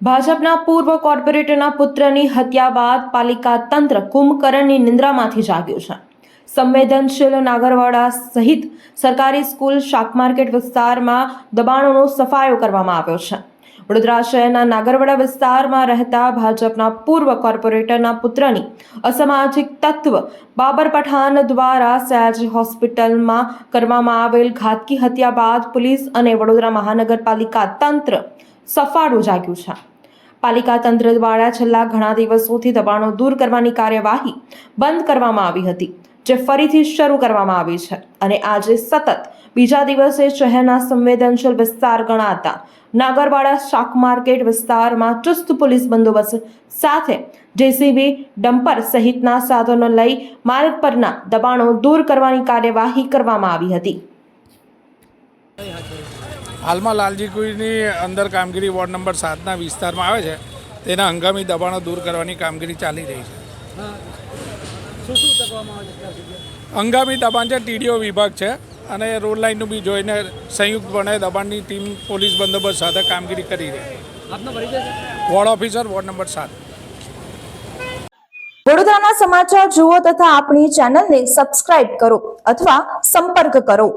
ભાજપના પૂર્વ કોર્પોરેટરના પુત્રની હત્યા બાદ પાલિકા તંત્ર કુંભકર્ણની નિંદ્રામાંથી જાગ્યું છે. સંવેદનશીલ નાગરવાડા સહિત સરકારી સ્કૂલ, શાક માર્કેટ વિસ્તારમાં દબાણોનો સફાયો કરવામાં આવ્યો છે. વડોદરા શહેરના નાગરવાડા વિસ્તારમાં રહેતા ભાજપના પૂર્વ કોર્પોરેટરના પુત્રની અસામાજિક તત્વ બાબર પઠાણ દ્વારા સયાજી હોસ્પિટલમાં કરવામાં આવેલ ઘાતકી હત્યા બાદ પોલીસ અને વડોદરા મહાનગરપાલિકા તંત્ર સફાળું જાગ્યું છે. પાલિકા તંત્ર દ્વારા છેલ્લા ઘણા દિવસોથી દબાણો દૂર કરવાની કાર્યવાહી બંધ કરવામાં આવી હતી, જે ફરીથી શરૂ કરવામાં આવી છે. અને આજે સતત બીજા દિવસે શહેરના સંવેદનશીલ વિસ્તાર ગણાતા નાગરવાડા શાક માર્કેટ વિસ્તારમાં ચુસ્ત પોલીસ બંદોબસ્ત સાથે જેસીબી ડમ્પર સહિતના સાધનો લઈ માર્ગ પરના દબાણો દૂર કરવાની કાર્યવાહી કરવામાં આવી હતી. હાલમાં લાલજી કુઈની અંદર કામગીરી વોર્ડ નંબર સાતના વિસ્તારમાં આવે છે તેના હંગામી દબાણો દૂર કરવાની કામગીરી ચાલી રહી છે. શું શું ચકવામાં આવે છે અત્યાર સુધી હંગામી દબાણ છે ટીડીઓ વિભાગ છે અને રોડ લાઇનનું બી જોઈને સંયુક્તપણે દબાણની ટીમ પોલીસ બંદોબસ્ત સાથે કામગીરી કરી રહી છે. છે? વોર્ડ ઓફિસર વોર્ડ નંબર સાત. વડોદરાના સમાચાર જુઓ તથા આપણી ચેનલને સબસ્ક્રાઇબ કરો અથવા સંપર્ક કરો.